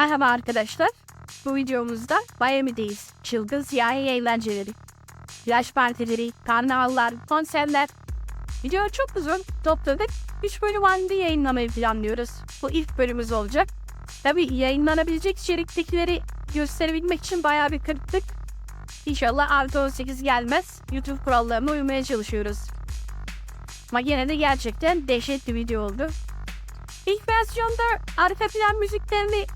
Merhaba arkadaşlar. Bu videomuzda Miami'deyiz. Çılgın siyahi eğlenceleri. Flash partileri, karnavallar, konserler. Video çok uzun. Topladık. 3 bölüm halinde yayınlamayı planlıyoruz. Bu ilk bölümümüz olacak. Tabi yayınlanabilecek içeriktekileri gösterebilmek için bayağı bir kırptık. İnşallah artı 18 gelmez. YouTube kurallarına uymaya çalışıyoruz. Ama yine de gerçekten dehşet bir video oldu. İlk versiyonda arka plan müziklerini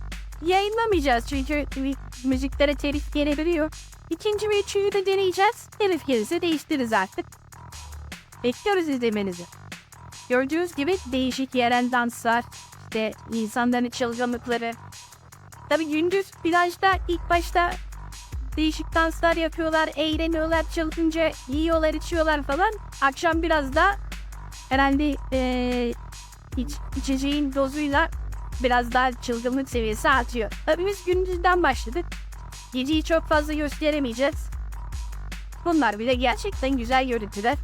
yayınlamayacağız çünkü mü- müziklere telif gelebiliyor. İkinci ve üçüncüyü de deneyeceğiz. Telif gelirse değiştiririz artık. Bekliyoruz izlemenizi. Gördüğünüz gibi değişik yerel danslar, işte insanların çılgınlıkları. Tabii gündüz plajda ilk başta değişik danslar yapıyorlar, eğleniyorlar, çılgınca yiyorlar, içiyorlar falan. Akşam biraz da herhalde eee iç, içeceğin dozuyla biraz daha çılgınlık seviyesi artıyor. Biz gündüzden başladık. Geceyi çok fazla gösteremeyeceğiz. Bunlar bile gerçekten güzel görüntüler.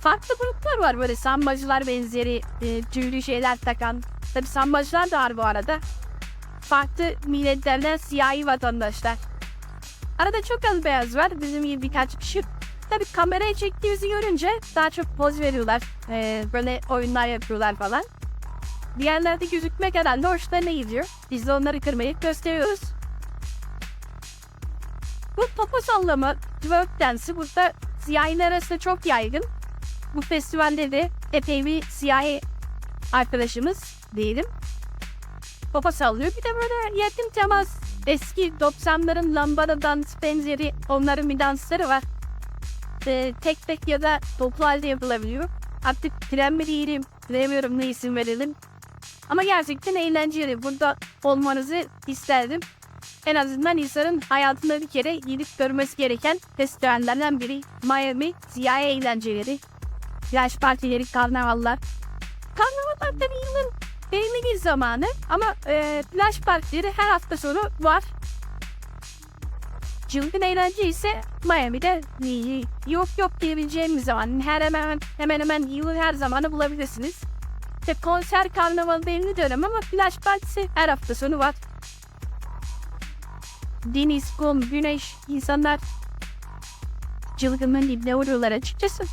Farklı gruplar var böyle sambacılar benzeri e, tüylü şeyler takan. Tabii sambacılar da var bu arada. Farklı milletlerden siyahi vatandaşlar. Arada çok az beyaz var. Bizim gibi birkaç kişi. Tabii kameraya çektiğimizi görünce daha çok poz veriyorlar. Ee, böyle oyunlar yapıyorlar falan. Diğerlerde gözükmek herhalde hoşlarına gidiyor. Biz de onları kırmayıp gösteriyoruz. Bu popo sallama, twerk dansı burada siyahiler arasında çok yaygın. Bu festivalde de epey bir siyahi arkadaşımız diyelim. Popo sallıyor. Bir de böyle yakın temas eski 90'ların lambada dans benzeri onların bir dansları var. Ee, tek tek ya da toplu halde yapılabiliyor. Artık mi diyelim, bilemiyorum ne isim verelim. Ama gerçekten eğlenceli. Burada olmanızı isterdim. En azından insanın hayatında bir kere gidip görmesi gereken festivallerden biri Miami Ziyahi Eğlenceleri. Flash partileri, karnavallar. Karnavallar tabii yılın belirli bir zamanı ama e, flash partileri her hafta sonu var. Çılgın eğlence ise Miami'de yok yok diyebileceğimiz zaman her hemen hemen hemen yılın her zamanı bulabilirsiniz. İşte konser karnaval belli dönem ama flash partisi her hafta sonu var. Deniz, kum, güneş, insanlar çılgınlığın dibine vuruyorlar açıkçası.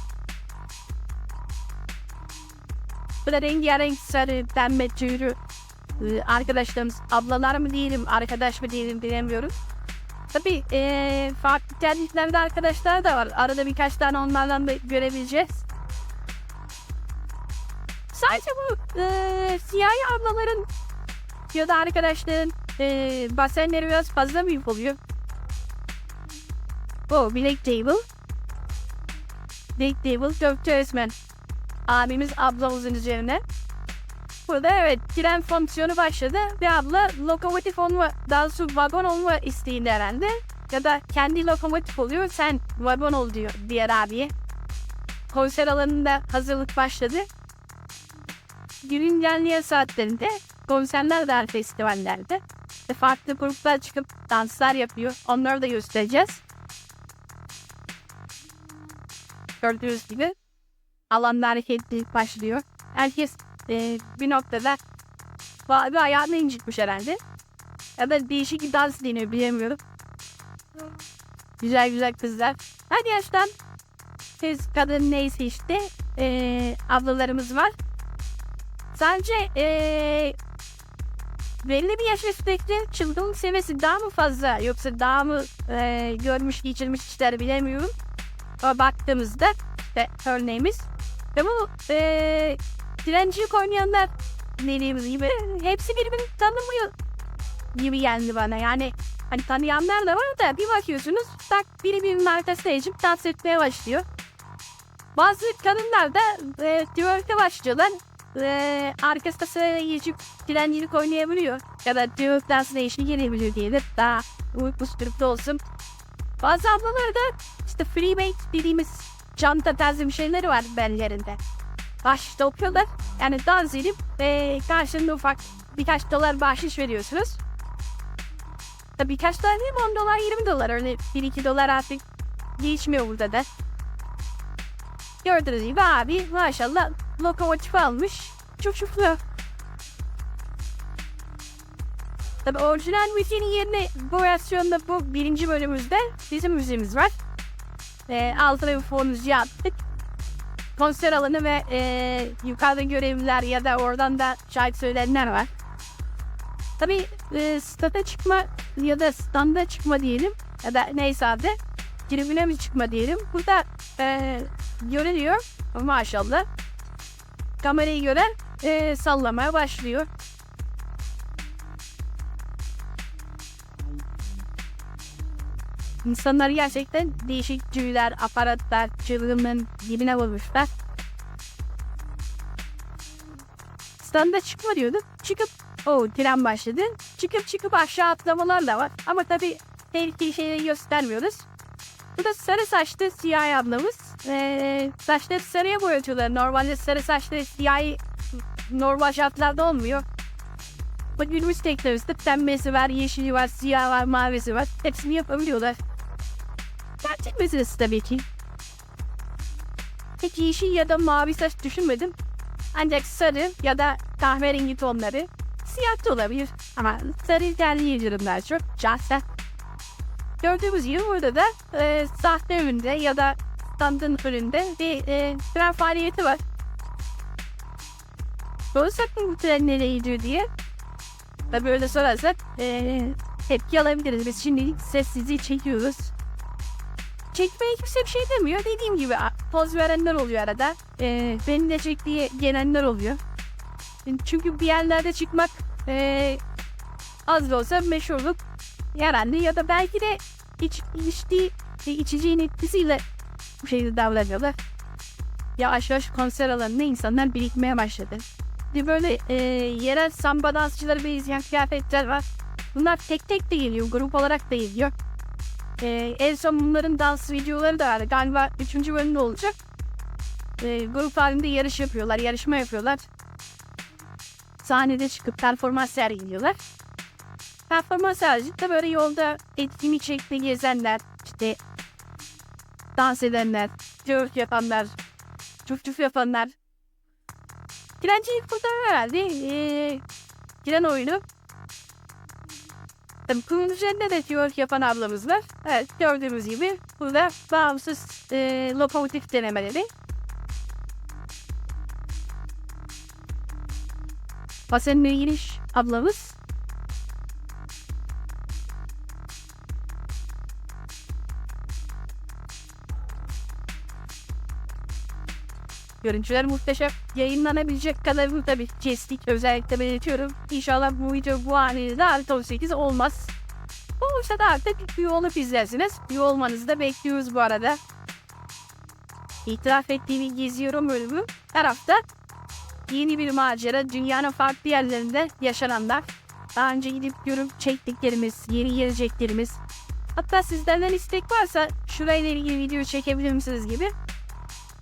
Böyle rengarenk sarı, pembe tüylü e, arkadaşlarımız, ablalar mı diyelim, arkadaş mı diyelim bilemiyorum. Tabii eee farklı tercihlerde arkadaşlar da var. Arada birkaç tane onlardan da görebileceğiz. Sadece bu eee siyahi ablaların ya da arkadaşların eee basenleri biraz fazla büyük oluyor. Bu Black Table. Black Table Gökçe Özmen. Abimiz ablamızın üzerine. Burada evet tren fonksiyonu başladı ve abla lokomotif olma, daha doğrusu vagon olma isteğinde herhalde. Ya da kendi lokomotif oluyor sen vagon ol diyor diğer abiye. Konser alanında hazırlık başladı. Günün ilerleyen saatlerinde konserler de festivallerde. Ve farklı gruplar çıkıp danslar yapıyor. Onları da göstereceğiz. Gördüğünüz gibi alanda hareketlilik başlıyor. Herkes e, bir noktada bir ayağını incitmiş herhalde. Ya da değişik bir dans deniyor bilemiyorum. Güzel güzel kızlar. Hadi yaştan kız kadın neyse işte e, ablalarımız var. Sence e, belli bir yaş üstteki çılgınlık seviyesi daha mı fazla yoksa daha mı e, görmüş geçirmiş işler bilemiyorum. Ama baktığımızda işte örneğimiz ve bu e, direncilik oynayanlar dediğimiz gibi hepsi birbirini tanımıyor gibi geldi bana. Yani hani tanıyanlar da var da bir bakıyorsunuz tak biri birinin arkasına geçip dans etmeye başlıyor. Bazı kadınlar da e, twerk'e başlıyorlar. E, arkasına sıraya geçip direncilik oynayabiliyor. Ya da twerk dansına eşlik edebiliyor diye de daha uykusu durumda olsun. Bazı ablalar da işte freebase dediğimiz çanta tarzı bir şeyleri var bellerinde. Bahşiş okuyorlar. Yani dans edip e, karşılığında ufak birkaç dolar bahşiş veriyorsunuz. Tabii birkaç dolar değil mi? 10 dolar 20 dolar. Öyle 1-2 dolar artık geçmiyor burada da. Gördüğünüz gibi abi maşallah lokomotif almış. Çok şuflu. Tabi orijinal müziğin yerine bu versiyonda bu birinci bölümümüzde bizim müziğimiz var. E, altına bir fon attık. Konser alanı ve e, yukarıda görevliler ya da oradan da şarkı söyleyenler var. Tabi e, stada çıkma ya da standa çıkma diyelim ya da neyse adı tribüne mi çıkma diyelim. Burada e, görülüyor maşallah. Kamerayı gören e, sallamaya başlıyor. İnsanlar gerçekten değişik cüyler, aparatlar, çılgınlığın dibine vurmuşlar. Standa çıkma diyorduk. Çıkıp o tren başladı. Çıkıp çıkıp aşağı atlamalar da var. Ama tabii tehlikeli şeyleri göstermiyoruz. Bu da sarı saçlı siyah ablamız. Ee, saçları sarıya boyatıyorlar. Normalde sarı saçlı siyah normal şartlarda olmuyor. Bu günümüz teknolojisinde pembesi var, yeşili var, siyah var, mavisi var. Hepsini yapabiliyorlar. Gerçek meselesi tabii ki. Peki yeşil ya da mavi saç düşünmedim. Ancak sarı ya da kahverengi tonları siyah da olabilir. Ama sarı tercih ediyorum daha çok. Şahsen. Gördüğümüz gibi burada da e, sahte önünde ya da standın önünde bir e, tren faaliyeti var. Sorsak mı bu tren nereye gidiyor diye. Tabii öyle sorarsak e, tepki alabiliriz. Biz şimdi sessizliği çekiyoruz. Çekmeye kimse bir şey demiyor. Dediğim gibi poz verenler oluyor arada. E, beni de çek diye gelenler oluyor. Çünkü bir yerlerde çıkmak e, az da olsa meşhurluk yararlı ya da belki de iç, içtiği e, içeceğin etkisiyle bu şekilde davranıyorlar. Yavaş yavaş konser alanında insanlar birikmeye başladı. Bir böyle e, yerel samba dansçıları benzeyen kıyafetler var. Bunlar tek tek de geliyor, grup olarak da geliyor. E, en son bunların dans videoları da vardı. Galiba 3. bölümde olacak. E, grup halinde yarış yapıyorlar, yarışma yapıyorlar. Sahnede çıkıp performans sergiliyorlar. Performans haricinde böyle yolda etkinlik şeklinde gezenler, işte dans edenler, twerk yapanlar, çuf çuf yapanlar. Direncilik burada herhalde ee, tren oyunu. Tabii üzerinde de twerk yapan ablamız var. Evet gördüğümüz gibi burada bağımsız ee, lokomotif denemeleri. Basenle giriş ablamız. Görüntüler muhteşem. Yayınlanabilecek kadarını tabii kestik. Özellikle belirtiyorum. İnşallah bu video bu halinde artı 18 olmaz. Olursa da artık üye olup izlersiniz. Üye olmanızı da bekliyoruz bu arada. İtiraf ettiğimi geziyorum bölümü. Her hafta yeni bir macera. Dünyanın farklı yerlerinde yaşananlar. Daha önce gidip görüp çektiklerimiz, yeni geleceklerimiz. Hatta sizlerden istek varsa şurayla ilgili video çekebilir misiniz gibi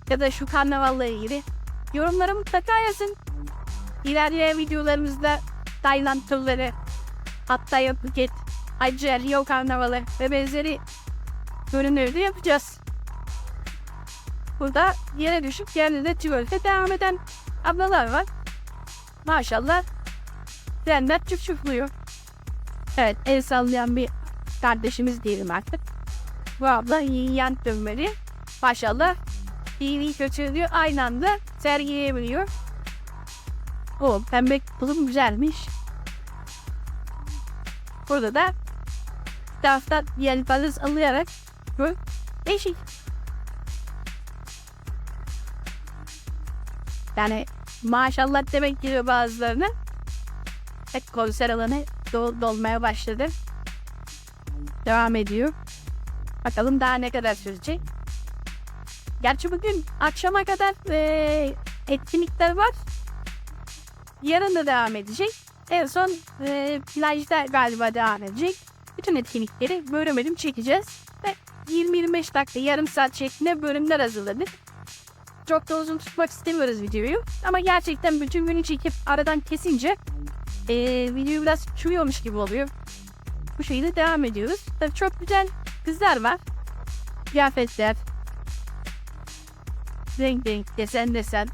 ya da şu karnavalla ilgili yorumlara mutlaka yazın. İlerleyen videolarımızda Tayland turları, Pattaya Phuket, ayrıca Rio karnavalı ve benzeri bölümleri yapacağız. Burada yere düşüp yerde de tüvölde devam eden ablalar var. Maşallah trenler çuf çufluyor. Evet el sallayan bir kardeşimiz diyelim artık. Bu abla yiyen dönmeli. Maşallah iyiliği kötülüğü aynı anda sergileyebiliyor. O pembe tulum güzelmiş. Burada da taraftan yelpazes alayarak bu değişik. Yani maşallah demek geliyor bazılarına. Tek konser alanı dol- dolmaya başladı. Devam ediyor. Bakalım daha ne kadar sürecek. Gerçi bugün akşama kadar eee, etkinlikler var. Yarın da devam edecek. En son eee plajda galiba devam edecek. Bütün etkinlikleri bölüm bölüm çekeceğiz. Ve 20-25 dakika, yarım saat şeklinde bölümler hazırladık. Çok da uzun tutmak istemiyoruz videoyu. Ama gerçekten bütün günü çekip aradan kesince eee video biraz çürüyormuş gibi oluyor. Bu şekilde devam ediyoruz. Tabii çok güzel kızlar var. Kıyafetler, renk renk, desen desen.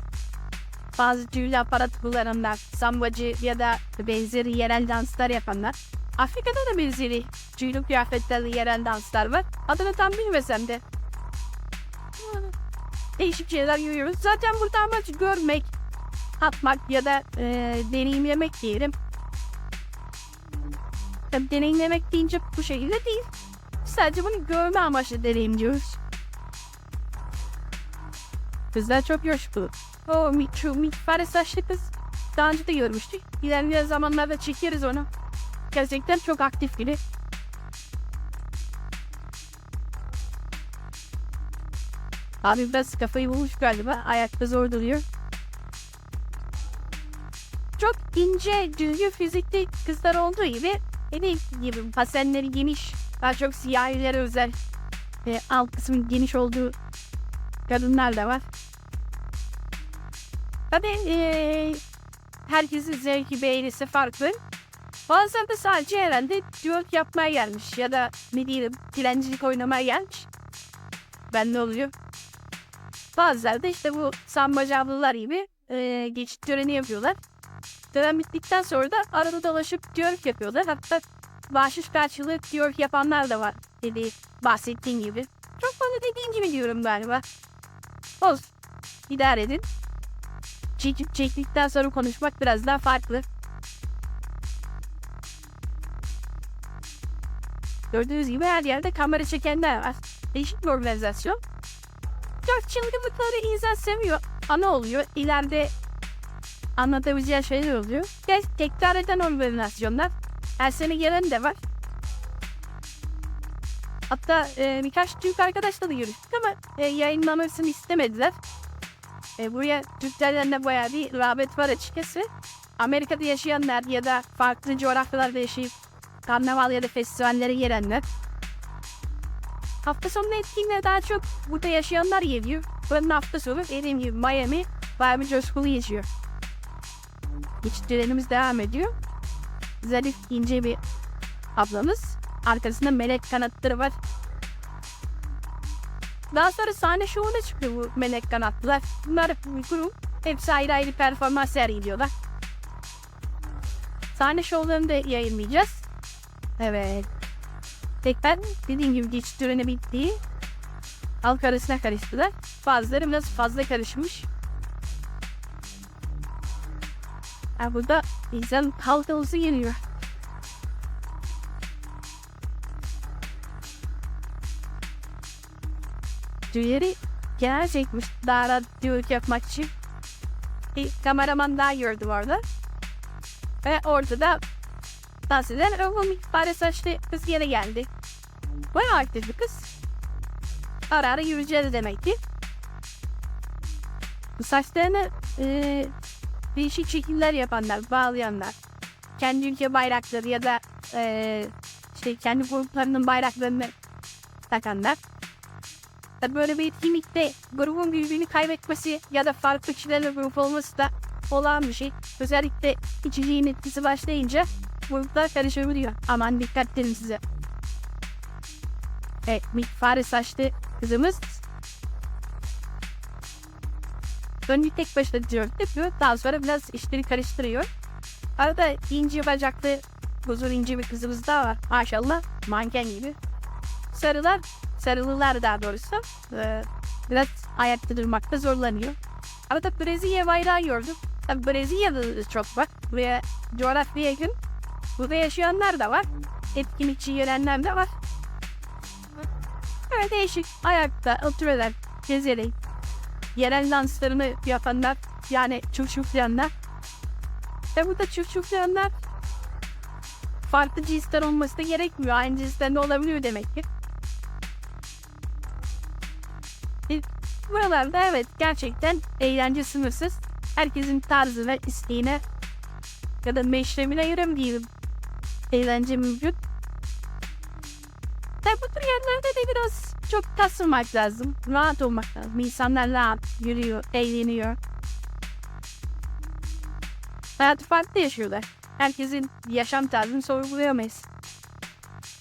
Bazı tüylü aparat kullananlar, sambacı ya da benzeri yerel danslar yapanlar. Afrika'da da benzeri tüylü kıyafetlerle yeren danslar var. Adını tam bilmesem de. Değişik şeyler görüyoruz. Zaten burada amaç görmek, atmak ya da e, deneyimlemek diyelim. Tabii deneyimlemek deyince bu şekilde değil. Sadece bunu görme amaçlı deneyimliyoruz. Kızlar çok coşkulu. O şu miktarı saçlı kız daha önce de görmüştük. İlerleyen zamanlarda çekeriz onu. Gerçekten çok aktif biri. Abi biraz kafayı bulmuş galiba. Ayakta zor duruyor. Çok ince, düzgün fizikli kızlar olduğu gibi benim gibi pasenleri geniş, daha çok siyahilere özel ve alt kısmın geniş olduğu kadınlar da var. Tabii eee herkesin zevki beğenisi farklı. Bazen de sadece herhalde düet yapmaya gelmiş ya da ne diyelim dilencilik oynamaya gelmiş. Ben ne oluyor? Bazıları da işte bu sambacavlılar gibi eee geçit töreni yapıyorlar. Tören bittikten sonra da arada dolaşıp twerk yapıyorlar. Hatta bahşiş karşılığı twerk yapanlar da var dedi bahsettiğim gibi. Çok fazla dediğim gibi diyorum galiba. Olsun. İdare edin. Çekip çektikten sonra konuşmak biraz daha farklı. Gördüğünüz gibi her yerde kamera çekenler var. Değişik bir organizasyon. Dört çılgınlıkları insan seviyor. Ana oluyor. İleride anlatabileceği şeyler oluyor. Gel tekrar eden organizasyonlar. Her sene gelen de var. Hatta e, birkaç Türk arkadaşla da görüştük ama e, yayınlamasını istemediler. E, buraya Türklerden de bayağı bir rağbet var açıkçası. Amerika'da yaşayanlar ya da farklı coğrafyalarda yaşayıp karnaval ya da festivallere gelenler. Hafta sonu etkinliğe daha çok burada yaşayanlar geliyor. Buranın hafta sonu dediğim gibi Miami bir coşkulu geçiyor. Geçit törenimiz devam ediyor. Zarif ince bir ablamız. Arkasında melek kanatları var. Daha sonra sahne şovuna çıkıyor bu melek kanatlılar. Bunlar bir grup. Hepsi ayrı ayrı performans sergiliyorlar. Sahne şovlarını da yayınlayacağız. Evet. Tekrar dediğim gibi geçit töreni bitti. Halk arasına karıştılar. Bazıları biraz fazla karışmış. Ha, burada insan halk havuzu geliyor. Düğeri kenar çekmiş daha düğürük yapmak için. Bir kameraman daha gördüm orada. Ve ortada dans eden Ömür miktarı saçlı kız yere geldi. Bayağı aktif bir kız. Ara ara yürüyeceğiz demek ki. Bu saçlarını e, değişik şekiller yapanlar, bağlayanlar, kendi ülke bayrakları ya da eee şey kendi gruplarının bayraklarını takanlar. Tabii böyle bir etkinlikte grubun birbirini kaybetmesi ya da farklı kişilerle grup olması da olağan bir şey. Özellikle içeceğin etkisi başlayınca gruplar karışabiliyor. Aman dikkat edin size. Evet, fare saçlı kızımız Önce tek başına diyor yapıyor. Daha sonra biraz işleri karıştırıyor. Arada ince bacaklı huzur ince bir kızımız daha var. Maşallah manken gibi. Sarılar, sarılılar daha doğrusu. Ee, biraz ayakta durmakta zorlanıyor. Arada Brezilya bayrağı gördüm. Tabi Brezilya'da da çok var. Buraya coğrafyaya yakın. Burada yaşayanlar da var. Etkinlikçi gelenler de var. Evet değişik. Ayakta oturuyorlar. Gezerek yerel danslarını yapanlar yani çufçuflayanlar ve burada çufçuflayanlar farklı cinsler olması da gerekmiyor. Aynı cinsten de olabiliyor demek ki. Buralarda evet gerçekten eğlence sınırsız. Herkesin tarzı ve isteğine ya da meşremine göre diyelim eğlence mevcut. Tabi bu tür yerlerde de biraz çok kasılmak lazım. Rahat olmak lazım. İnsanlar rahat yürüyor, eğleniyor. Hayatı farklı yaşıyorlar. Herkesin yaşam tarzını sorgulayamayız.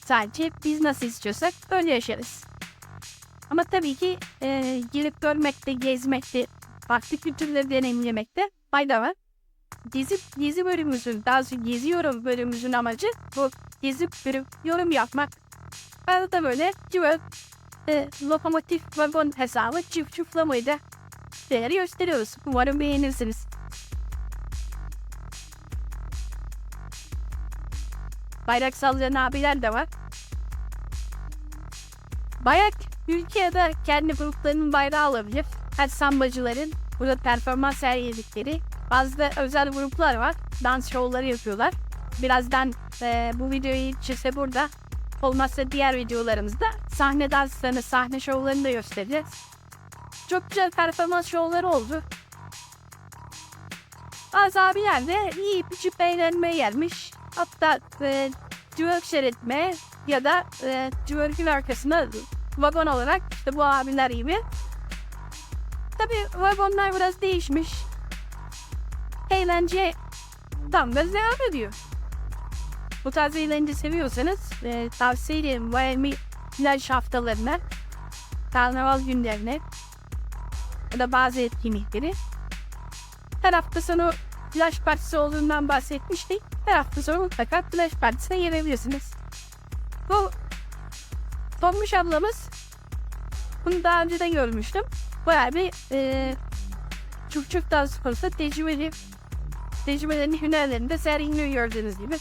Sadece biz nasıl istiyorsak öyle yaşarız. Ama tabii ki e, gelip görmekte, gezmekte, farklı kültürleri deneyimlemekte fayda var. Dizi, dizi bölümümüzün, daha doğrusu geziyorum bölümümüzün amacı bu gezip görüp yorum yapmak. Arada böyle cıvı e, lokomotif vagon hesabı çift çuflamayı değeri gösteriyoruz. Umarım beğenirsiniz. Bayrak sallayan abiler de var. Bayrak ülkede kendi gruplarının bayrağı olabilir. Her sambacıların burada performans sergiledikleri bazı özel gruplar var. Dans şovları yapıyorlar. Birazdan e, bu videoyu çizse burada olmazsa diğer videolarımızda sahne danslarını, sahne şovlarını da göstereceğiz. Çok güzel performans şovları oldu. Bazı abiler de yiyip içip eğlenmeye gelmiş. Hatta e, twerk seyretmeye ya da e, twerk'ün arkasına vagon olarak işte bu abiler gibi. Tabi vagonlar biraz değişmiş. Eğlence tam da devam ediyor. Bu tarz eğlence seviyorsanız e, tavsiye ederim Miami plaj haftalarına, karnaval günlerine ya da bazı etkinlikleri. Her hafta sonu plaj partisi olduğundan bahsetmiştik. Her hafta sonu mutlaka plaj partisine gelebilirsiniz. Bu Tommuş ablamız bunu daha önce de görmüştüm. Bayağı bir e, çok dans konusunda tecrübeli tecrübelerini, hünerlerini de sergiliyor gördüğünüz gibi.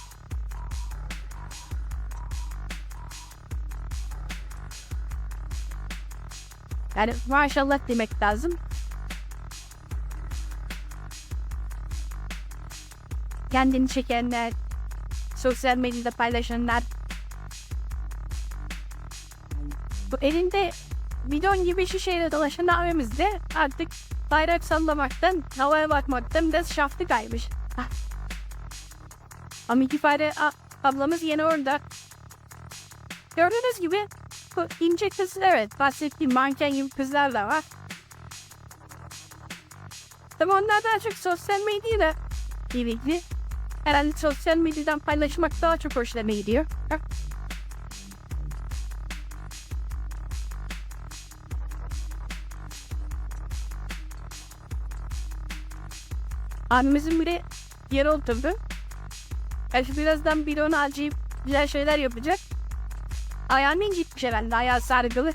Yani maşallah demek lazım. Kendini çekenler, sosyal medyada paylaşanlar. Elinde bidon gibi şişeyle dolaşan abimiz de artık bayrak sallamaktan, havaya bakmaktan biraz şaftı kaymış. Ah. Ama fare ablamız yine orada. Gördüğünüz gibi bu ince kız evet bahsettiğim manken gibi kızlar da var. Tabi onlar daha çok sosyal medyayla ilgili. Herhalde sosyal medyadan paylaşmak daha çok hoşlarına gidiyor. Abimizin biri yere oturdu. Yani birazdan bir onu acayip güzel şeyler yapacak. Ayağını incitmiş herhalde. Ayağı sargılı.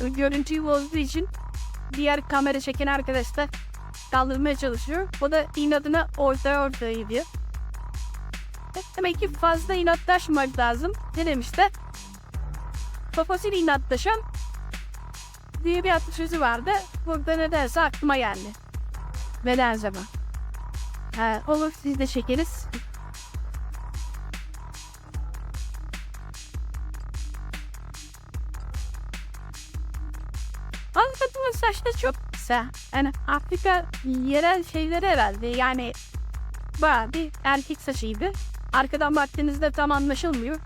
Görüntüyü bozduğu için diğer kamera çeken arkadaşlar kaldırmaya çalışıyor. O da inadına ortaya ortaya gidiyor. Demek ki fazla inatlaşmak lazım. Ne demişler? Babasıyla inatlaşan diye bir atasözü vardı. Burada nedense aklıma geldi. Nedense bak. Ha, olur siz de çekeriz. Anlatımın saçta çok kısa. Yani Afrika yerel şeyleri herhalde. Yani bayağı bir erkek saçıydı. Arkadan baktığınızda tam anlaşılmıyor.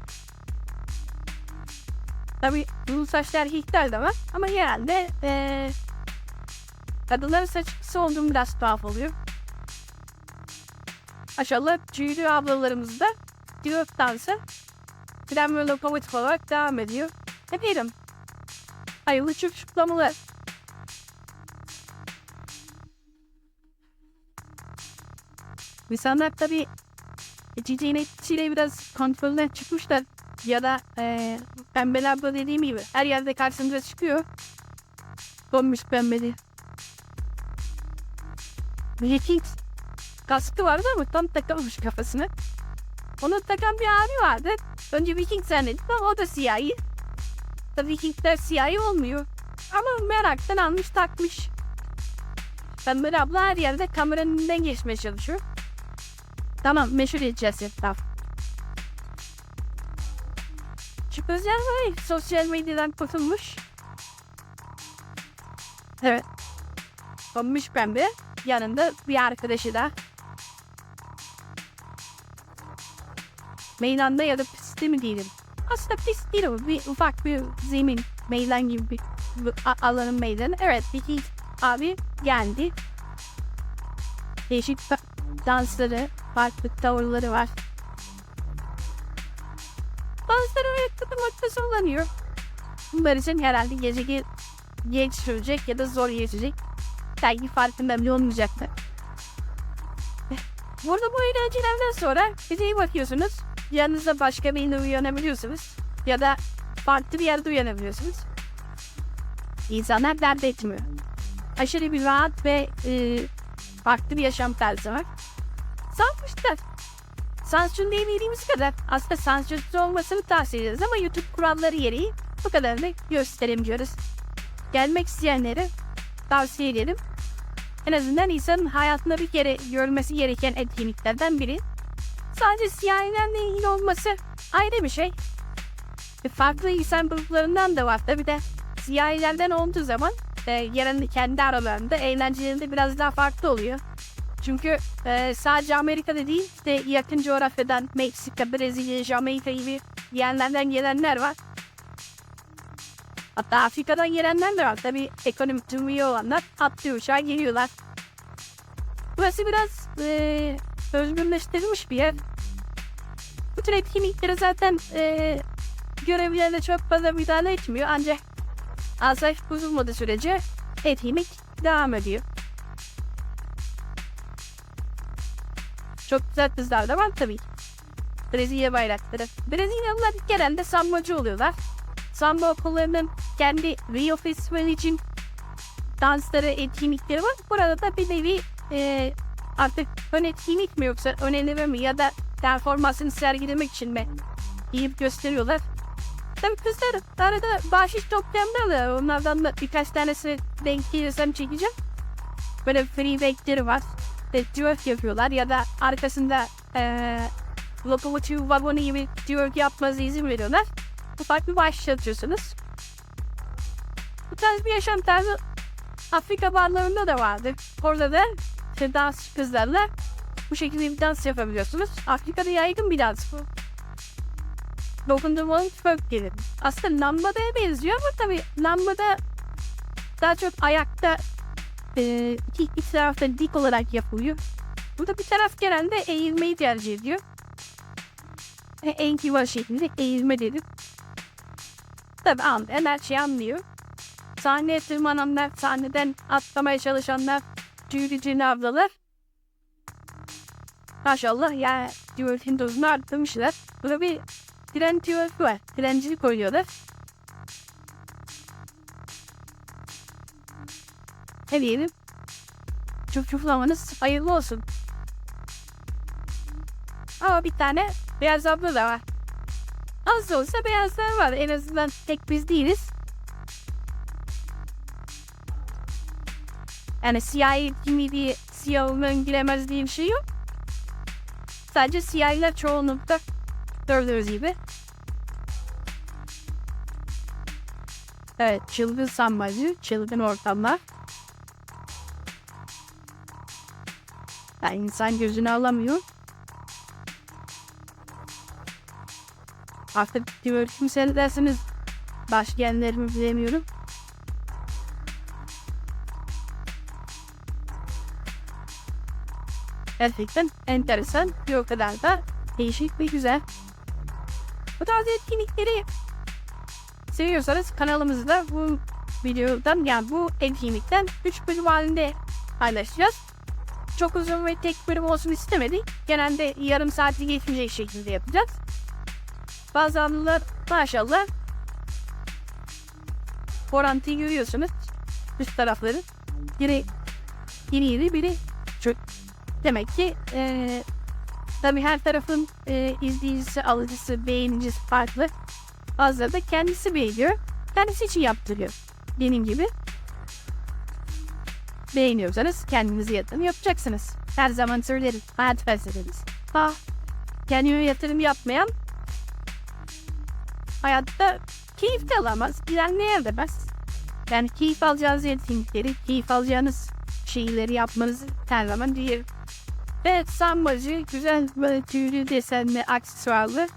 Tabii uzun saçlı erkekler de var. Ama genelde ee, kadınların saçı kısa olduğum biraz tuhaf oluyor. Maşallah tüylü ablalarımız da Diyot dansı Kremli lokomotif olarak devam ediyor. Diyelim? Hayırlı çift şutlamalar. İnsanlar tabii CC'nin etkisiyle biraz kontrolden çıkmışlar. Ya da e, pembeler abla dediğim gibi her yerde karşımıza çıkıyor. Donmuş pembeli. Viking kaskı vardı ama tam takamamış kafasını. Onu takan bir abi vardı. Önce Viking zannettim ama o da siyahi. Tabii Vikingler siyahi olmuyor. Ama meraktan almış takmış. Pembe abla her yerde kameranın önünden geçmeye çalışıyor. Tamam meşhur edeceğiz etraf. Özel var sosyal medyadan kurtulmuş. Evet. Olmuş pembe. Yanında bir arkadaşı da. Meydanda ya da pistte mi diyelim. Aslında pist değil o. Bir ufak bir zemin. Meydan gibi bir, alanın meydanı. Evet bir abi geldi. Değişik dansları, farklı tavırları var. Bazıları öyle tutmakta zorlanıyor. Bunlar için herhalde gece geç sürecek ya da zor geçecek. Belki farkında bile olmayacaktı. Burada bu eğlencelerden sonra bize iyi bakıyorsunuz. Yanınızda başka biriyle uyanabiliyorsunuz. Ya da farklı bir yerde uyanabiliyorsunuz. İnsanlar dert etmiyor. Aşırı bir rahat ve e, farklı bir yaşam tarzı var. Sanmışlar. Sansür diyebildiğimiz kadar aslında sansürsüz olmasını tavsiye ederiz ama YouTube kuralları gereği bu kadarını gösteremiyoruz. Gelmek isteyenlere tavsiye ederim. En azından insanın hayatında bir kere görmesi gereken etkinliklerden biri. Sadece siyahilerle ilgili olması ayrı bir şey. Ve farklı insan gruplarından da var. Tabi de siyahilerden olduğu zaman e, yarın kendi aralarında eğlencelerinde biraz daha farklı oluyor. Çünkü e, sadece Amerika'da değil, işte yakın coğrafyadan Meksika, Brezilya, Jamaika gibi yerlerden gelenler var. Hatta Afrika'dan gelenler de var. Tabii ekonomik durumu olanlar atlıyor uçağa geliyorlar. Burası biraz e, özgürleştirilmiş bir yer. Bu tür etkinliklere zaten e, görevlilerine çok fazla müdahale etmiyor. Ancak asayiş bozulmadığı sürece etkinlik devam ediyor. Çok güzel kızlar da var tabii. Brezilya bayrakları. Brezilyalılar genelde sambacı oluyorlar. Samba okullarının kendi Rio Festivali için dansları, etkinlikleri var. Burada da bir nevi e, artık ön etkinlik mi yoksa ön mi ya da performansını sergilemek için mi giyip gösteriyorlar. Tabii kızlar arada bahşiş toplayanlar da onlardan da birkaç tanesi denk gelirsem çekeceğim. Böyle free backleri var. İşte twerk yapıyorlar ya da arkasında e, lokomotif vagonu gibi twerk yapmanıza izin veriyorlar. Ufak bir bahşiş atıyorsunuz. Bu tarz bir yaşam tarzı Afrika barlarında da vardır. Orada da işte dans kızlarla bu şekilde bir dans yapabiliyorsunuz. Afrika'da yaygın bir dans bu. Dokundurmalı twerk gelir. Aslında lambadaya benziyor ama tabii lambada daha çok ayakta e, iki, iki tarafta dik olarak yapılıyor. Burada bir taraf genelde eğilmeyi tercih ediyor. En kibar şekilde eğilme dedim. Tabii anlayan her şeyi anlıyor. Sahneye tırmananlar, sahneden atlamaya çalışanlar, cüyücü ablalar. Maşallah ya tüvölfün dozunu arttırmışlar. Burada bir tren tüvölfü var. Trencilik koyuyorlar. Ne diyelim? Çuf çuflamanız hayırlı olsun. Ama bir tane beyaz abla da var. Az da olsa beyazlar var. En azından tek biz değiliz. Yani siyahi kimi bir siyahın giremez diye bir şey yok. Sadece siyahiler çoğunlukta gördüğünüz gibi. Evet, çılgın sambacı, çılgın ortamlar. Yani insan gözünü alamıyor. Artık twerk'ümü seyredersiniz. Başka yerlerimi bilemiyorum. Gerçekten enteresan. Bir o kadar da değişik ve güzel. Bu tarz etkinlikleri seviyorsanız kanalımızda bu videodan yani bu etkinlikten 3 bölüm halinde paylaşacağız. Çok uzun ve tek bölüm olsun istemedik. Genelde yarım saati geçmeyecek şekilde yapacağız. Bazı anılar maşallah orantıyı görüyorsunuz. Üst tarafları. Biri iri iri biri çok. Demek ki e, tabii her tarafın e, izleyicisi, alıcısı, beğenicisi farklı. Bazıları da kendisi beğeniyor. Kendisi için yaptırıyor. Benim gibi. Beğeniyorsanız kendinize yatırım yapacaksınız. Her zaman söylerim. Hayat felsefemiz. Ha, kendine yatırım yapmayan hayatta keyif de alamaz, ilerleyemez. Yani keyif alacağınız etkinlikleri, keyif alacağınız şeyleri yapmanızı her zaman. Ve sambacı güzel böyle tüylü desenli aksesuarlı.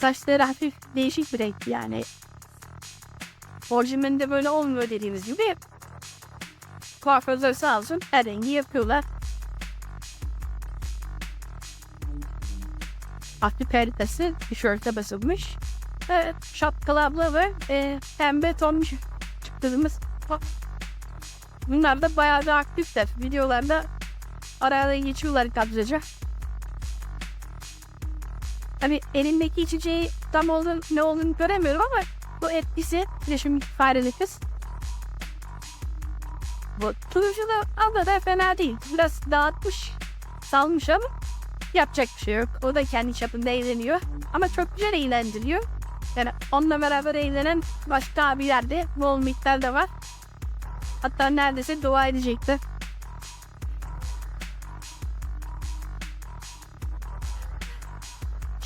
Saçları hafif değişik bir renk yani. Orijinalinde böyle olmuyor dediğimiz gibi. Kuaförler sağ olsun her rengi yapıyorlar. Hafif perdesi tişörte basılmış. Evet, şapkalı abla ve e, pembe tonmuş çıktığımız. Bunlar da bayağı da aktifler. Videolarda Arada geçiyorlar kadraja. Tabii elindeki içeceği tam olduğunu, ne olduğunu göremiyorum ama bu etkisi bir de şimdi fareli kız. Bu turuncu da da fena değil. Biraz dağıtmış, salmış ama yapacak bir şey yok. O da kendi çapında eğleniyor. Ama çok güzel eğlendiriyor. Yani onunla beraber eğlenen başka abiler de bol miktarda var. Hatta neredeyse dua edecekti.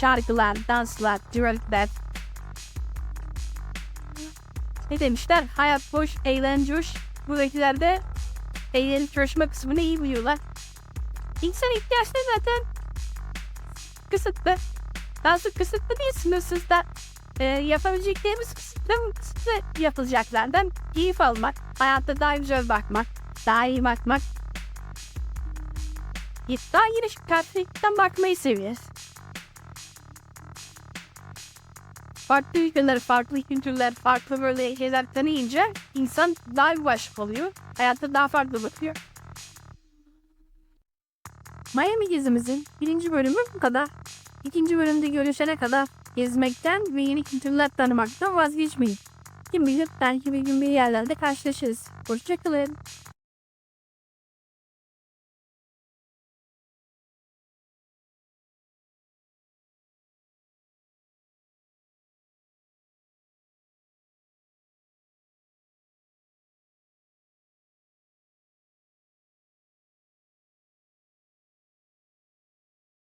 Şarkılar, danslar, düellikler. Ne demişler? Hayat boş, eğlence hoş. Buradakiler de eğlenip coşma kısmını iyi biliyorlar. İnsan ihtiyaçları zaten kısıtlı. Dansı kısıtlı değil, sınırsız da. Ee, yapabileceklerimiz kısıtlı, kısıtlı yapılacaklardan keyif almak, hayatta daha güzel bakmak, daha iyi bakmak. Daha geniş perspektiften bakmayı seviyoruz. Farklı ülkeler, farklı kültürler, farklı böyle şeyler tanıyınca insan daha bir başka oluyor. Hayatta daha farklı bakıyor. Miami gezimizin birinci bölümü bu kadar. İkinci bölümde görüşene kadar gezmekten ve yeni kültürler tanımaktan vazgeçmeyin. Kim bilir belki bir gün bir yerlerde karşılaşırız. Hoşçakalın.